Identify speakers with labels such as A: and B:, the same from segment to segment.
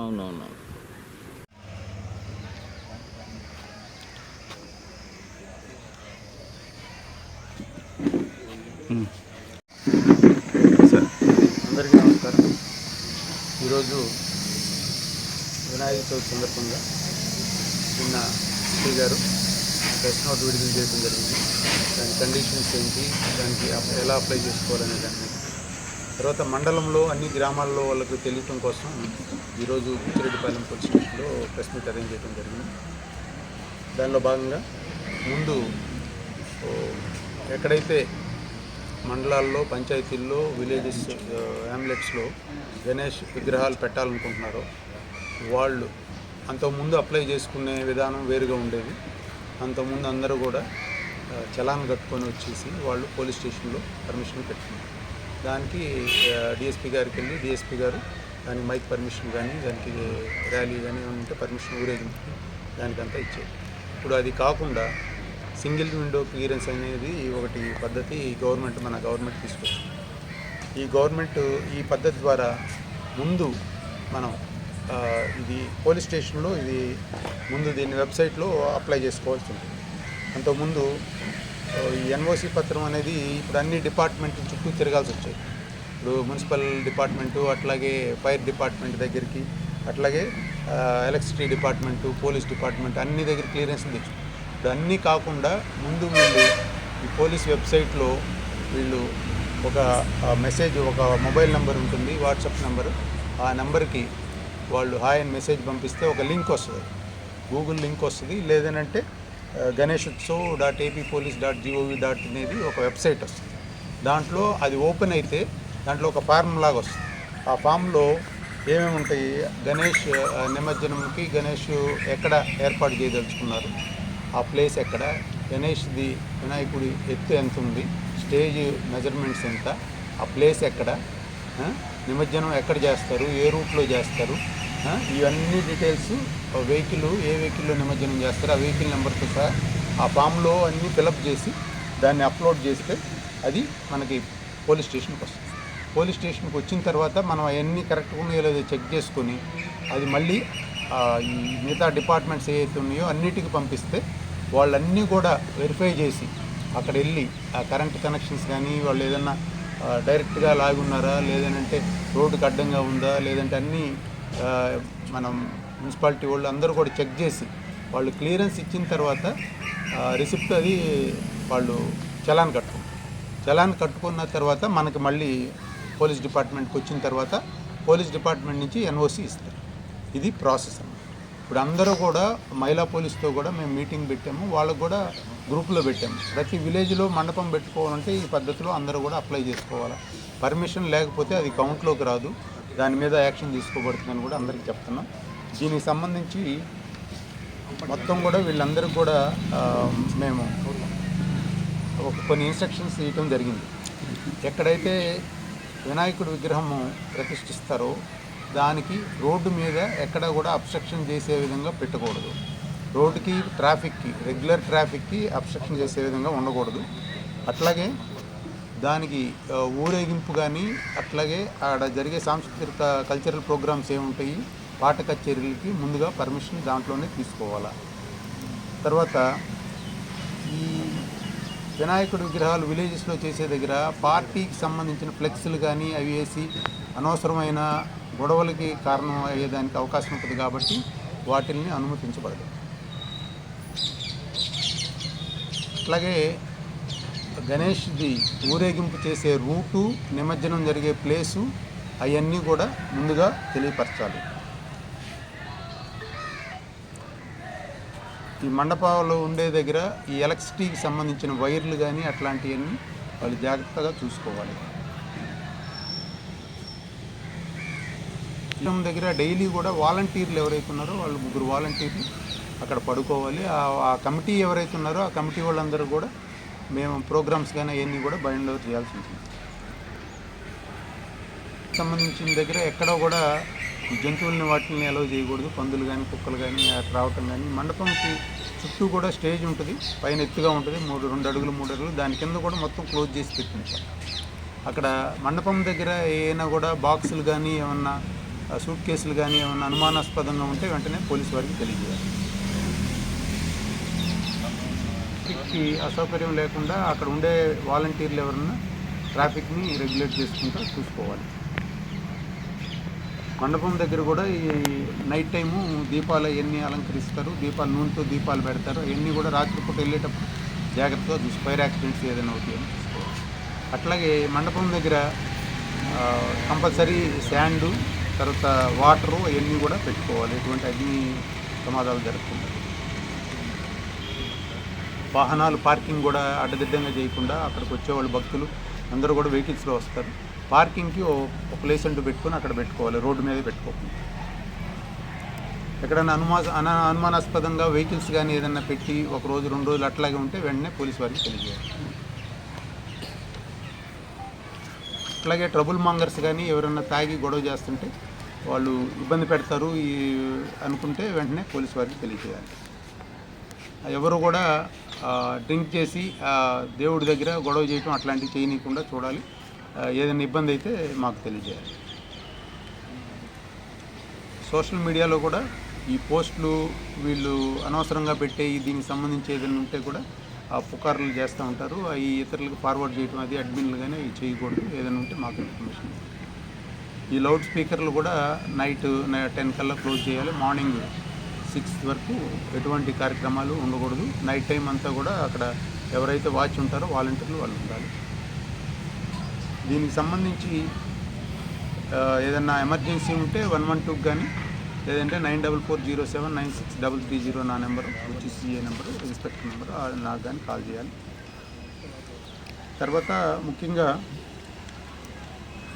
A: అవునవును.
B: అందరికీ నమస్కారం. ఈరోజు వినాయక చవితి సందర్భంగా నిన్న శ్రీ గారు ప్రెస్ నోట్ విడుదల చేయడం జరిగింది. దాని కండిషన్స్ ఏంటి? దానికి ఎలా అప్లై చేసుకోవాలనే దాన్ని తర్వాత మండలంలో అన్ని గ్రామాల్లో వాళ్ళకు తెలియటం కోసం ఈరోజు బుచ్చిరెడ్డిపాలెం పోలీస్ స్టేషన్లో ప్రెస్ మీట్ అరేంజ్ చేయడం జరిగింది. దానిలో భాగంగా ముందు ఎక్కడైతే మండలాల్లో పంచాయతీల్లో విలేజెస్ హ్యామ్లెట్స్లో గణేష్ విగ్రహాలు పెట్టాలనుకుంటున్నారో వాళ్ళు అంతకుముందు అప్లై చేసుకునే విధానం వేరుగా ఉండేది. అంతకుముందు అందరూ కూడా చలాన్ కట్టుకొని వచ్చేసి వాళ్ళు పోలీస్ స్టేషన్లో పర్మిషన్ పెట్టుకున్నారు. దానికి డిఎస్పీ గారికి వెళ్ళి డిఎస్పీ గారు దానికి మైక్ పర్మిషన్ కానీ దానికి ర్యాలీ కానీ ఉంటే పర్మిషన్ ఊరేగింపు దానికంతా ఇచ్చేది ఇప్పుడు అది కాకుండా సింగిల్ విండో క్లియరెన్స్ అనేది ఒకటి పద్ధతి గవర్నమెంట్ మన గవర్నమెంట్ తీసుకొచ్చింది. ఈ గవర్నమెంట్ ఈ పద్ధతి ద్వారా ముందు మనం ఇది పోలీస్ స్టేషన్లో ఇది ముందు దీన్ని వెబ్సైట్లో అప్లై చేసుకోవాల్సి ఉంటుంది. అంతకుముందు ఈ ఎన్ఓసి పత్రం అనేది ఇప్పుడు అన్ని డిపార్ట్మెంట్ చుట్టూ తిరగాల్సి వచ్చాయి ఇప్పుడు మున్సిపల్ డిపార్ట్మెంటు అట్లాగే ఫైర్ డిపార్ట్మెంట్ దగ్గరికి అట్లాగే ఎలక్ట్రిసిటీ డిపార్ట్మెంటు పోలీస్ డిపార్ట్మెంట్ అన్ని దగ్గర క్లియరెన్స్ తెచ్చు ఇప్పుడు అన్నీ కాకుండా ముందు వీళ్ళు ఈ పోలీస్ వెబ్సైట్లో వీళ్ళు ఒక మెసేజ్ ఒక మొబైల్ నెంబర్ ఉంటుంది వాట్సాప్ నెంబర్. ఆ నెంబర్కి వాళ్ళు హాయ్ అని మెసేజ్ పంపిస్తే ఒక లింక్ వస్తుంది. గూగుల్ లింక్ వస్తుంది లేదనంటే Ganesh Utsav dot AP police dot G O V dot అనేది ఒక వెబ్సైట్ వస్తుంది. దాంట్లో అది ఓపెన్ అయితే దాంట్లో ఒక ఫార్మ్ లాగా వస్తుంది. ఆ ఫామ్లో ఏమేమి ఉంటాయి? గణేష్ నిమజ్జనంకి గణేష్ ఎక్కడ ఏర్పాటు చేయదలుచుకున్నారు? ఆ ప్లేస్ ఎక్కడ? గణేష్ది వినాయకుడి ఎత్తు ఎంత ఉంది? స్టేజ్ మెజర్మెంట్స్ ఎంత? ఆ ప్లేస్ ఎక్కడ? నిమజ్జనం ఎక్కడ చేస్తారు? ఏ రూట్లో చేస్తారు? ఇవన్నీ డీటెయిల్స్ వెహికల్ ఏ వెహికల్లో నిమజ్జనం చేస్తారు ఆ వెహికల్ నెంబర్తో సహా ఆ ఫామ్లో అన్నీ ఫిలప్ చేసి దాన్ని అప్లోడ్ చేస్తే అది మనకి పోలీస్ స్టేషన్కి వస్తుంది. పోలీస్ స్టేషన్కి వచ్చిన తర్వాత మనం అవన్నీ కరెక్ట్గా ఉన్నాయో లేదో చెక్ చేసుకొని అది మళ్ళీ ఈ మిగతా డిపార్ట్మెంట్స్ ఏవైతే ఉన్నాయో అన్నిటికీ పంపిస్తే వాళ్ళన్నీ కూడా వెరిఫై చేసి అక్కడ వెళ్ళి ఆ కరెంట్ కనెక్షన్స్ కానీ వాళ్ళు ఏదన్నా డైరెక్ట్గా లాగున్నారా లేదంటే రోడ్డుకి అడ్డంగా ఉందా లేదంటే అన్నీ మనం మున్సిపాలిటీ వాళ్ళు అందరూ కూడా చెక్ చేసి వాళ్ళు క్లియరెన్స్ ఇచ్చిన తర్వాత రిసిప్ట్ అది వాళ్ళు చలాన్ కట్టుకుంటారు. చలాన్ కట్టుకున్న తర్వాత మనకి మళ్ళీ పోలీస్ డిపార్ట్మెంట్కి వచ్చిన తర్వాత పోలీస్ డిపార్ట్మెంట్ నుంచి ఎన్ఓసి ఇస్తారు. ఇది ప్రాసెస్ అన్నమాట. ఇప్పుడు అందరూ కూడా మహిళా పోలీస్తో కూడా మేము మీటింగ్ పెట్టాము. వాళ్ళకు కూడా గ్రూప్లో పెట్టాము. ప్రతి విలేజ్లో మండపం పెట్టుకోవాలంటే ఈ పద్ధతిలో అందరూ కూడా అప్లై చేసుకోవాలి? పర్మిషన్ లేకపోతే అది కౌంట్లోకి రాదు. దాని మీద యాక్షన్ తీసుకోబడుతుందని కూడా అందరికీ చెప్తున్నాం. దీనికి సంబంధించి మొత్తం కూడా వీళ్ళందరికీ కూడా మేము ఒక కొన్ని ఇన్స్ట్రక్షన్స్ ఇవ్వటం జరిగింది. ఎక్కడైతే వినాయకుడి విగ్రహము ప్రతిష్ఠిస్తారో దానికి రోడ్డు మీద ఎక్కడ కూడా అబ్స్ట్రక్షన్ చేసే విధంగా పెట్టకూడదు. రోడ్డుకి ట్రాఫిక్కి రెగ్యులర్ ట్రాఫిక్కి అబ్స్ట్రక్షన్ చేసే విధంగా ఉండకూడదు. అట్లాగే దానికి ఊరేగింపు కానీ అట్లాగే ఆడ జరిగే సాంస్కృతిక కల్చరల్ ప్రోగ్రామ్స్ ఏముంటాయి పాట కచేరీలకి ముందుగా పర్మిషన్ దాంట్లోనే తీసుకోవాలా. తర్వాత ఈ వినాయకుడి విగ్రహాలు విలేజెస్లో చేసే దగ్గర పార్టీకి సంబంధించిన ఫ్లెక్స్లు కానీ అవి వేసి అనవసరమైన గొడవలకి కారణం అయ్యేదానికి అవకాశం ఉంటుంది కాబట్టి వాటిల్ని అనుమతించబడదు. అట్లాగే గణేష్ది ఊరేగింపు చేసే రూటు నిమజ్జనం జరిగే ప్లేసు అవన్నీ కూడా ముందుగా తెలియపరచాలి. ఈ మండపాలు ఉండే దగ్గర ఈ ఎలక్ట్రిసిటీకి సంబంధించిన వైర్లు కానీ అట్లాంటివన్నీ వాళ్ళు జాగ్రత్తగా చూసుకోవాలి. దగ్గర డైలీ కూడా వాలంటీర్లు ఎవరైతే ఉన్నారో వాళ్ళు ముగ్గురు వాలంటీర్లు అక్కడ పడుకోవాలి. ఆ కమిటీ ఎవరైతే ఉన్నారో ఆ కమిటీ వాళ్ళందరూ కూడా మేము ప్రోగ్రామ్స్ కానీ అవన్నీ కూడా బైండ్ చేయాల్సి ఉంటుంది. సంబంధించిన దగ్గర ఎక్కడ కూడా జంతువుల్ని వాటిని అలౌ చేయకూడదు. పందులు కానీ కుక్కలు కానీ రావటం కానీ మండపంకి చుట్టూ కూడా స్టేజ్ ఉంటుంది. పైన ఎత్తుగా ఉంటుంది. మూడు రెండు అడుగులు మూడు అడుగులు. దాని కింద కూడా మొత్తం క్లోజ్ చేసి పెట్టింది అక్కడ మండపం దగ్గర ఏమైనా కూడా బాక్సులు కానీ ఏమన్నా సూట్ కేసులు కానీ ఏమైనా అనుమానాస్పదంగా ఉంటే వెంటనే పోలీసు వారికి తెలియజేయాలి. ట్రాఫిక్కి అసౌకర్యం లేకుండా అక్కడ ఉండే వాలంటీర్లు ఎవరన్నా ట్రాఫిక్ని రెగ్యులేట్ చేసుకుంటూ చూసుకోవాలి. మండపం దగ్గర కూడా ఈ నైట్ టైము దీపాలు అవన్నీ అలంకరిస్తారు. దీపాలు నూనెతో దీపాలు పెడతారు. అవన్నీ కూడా రాత్రిపూట వెళ్ళేటప్పుడు జాగ్రత్తగా చూసి ఫైర్ యాక్సిడెంట్స్ ఏదైనా అవుతాయని చూసుకోవాలి. అట్లాగే మండపం దగ్గర కంపల్సరీ శాండు తర్వాత వాటరు అవన్నీ కూడా పెట్టుకోవాలి. ఎటువంటి అగ్ని ప్రమాదాలు జరగకుండా. వాహనాలు పార్కింగ్ కూడా అడ్డదిడ్డంగా చేయకుండా అక్కడికి వచ్చేవాళ్ళు భక్తులు అందరూ కూడా వెహికల్స్లో వస్తారు. పార్కింగ్కి ఒక ప్లేస్ అంటూ పెట్టుకొని అక్కడ పెట్టుకోవాలి రోడ్డు మీద పెట్టుకోకుండా. ఎక్కడైనా అనుమా అన అనుమానాస్పదంగా వెహికల్స్ కానీ ఏదైనా పెట్టి ఒక రోజు రెండు రోజులు అట్లాగే ఉంటే వెంటనే పోలీస్ వారికి తెలియజేయాలి. అట్లాగే ట్రబుల్ మాంగర్స్ కానీ ఎవరైనా తాగి గొడవ చేస్తుంటే వాళ్ళు ఇబ్బంది పెడతారు ఈ అనుకుంటే వెంటనే పోలీస్ వారికి తెలియజేయాలి. ఎవరు కూడా డ్రింక్ చేసి దేవుడి దగ్గర గొడవ చేయటం అట్లాంటివి చేయనీయకుండా చూడాలి. ఏదైనా ఇబ్బంది అయితే మాకు తెలియజేయాలి. సోషల్ మీడియాలో కూడా ఈ పోస్టులు వీళ్ళు అనవసరంగా పెట్టే దీనికి సంబంధించి ఏదైనా ఉంటే కూడా ఆ పుకార్లు చేస్తూ ఉంటారు. అవి ఇతరులకు ఫార్వర్డ్ చేయడం అది అడ్మిన్లు కానీ అవి చేయకూడదు. ఏదైనా ఉంటే మాకు ఇన్ఫర్మేషన్ ఈ లౌడ్ స్పీకర్లు కూడా నైట్ టెన్ కల్లా క్లోజ్ చేయాలి. మార్నింగ్ సిక్స్ వరకు ఎటువంటి కార్యక్రమాలు ఉండకూడదు. నైట్ టైం అంతా కూడా అక్కడ ఎవరైతే వాచ్ ఉంటారో వాలంటీర్లు వాళ్ళు ఉండాలి. దీనికి సంబంధించి ఏదన్నా ఎమర్జెన్సీ ఉంటే వన్ వన్ టూకి కానీ లేదంటే nine double four zero seven nine six double three zero నా number HCA number inspector number నాకు కానీ కాల్ చేయాలి. తర్వాత ముఖ్యంగా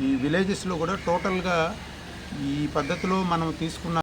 B: ఈ విలేజెస్లో కూడా టోటల్గా ఈ పద్ధతిలో మనం తీసుకున్న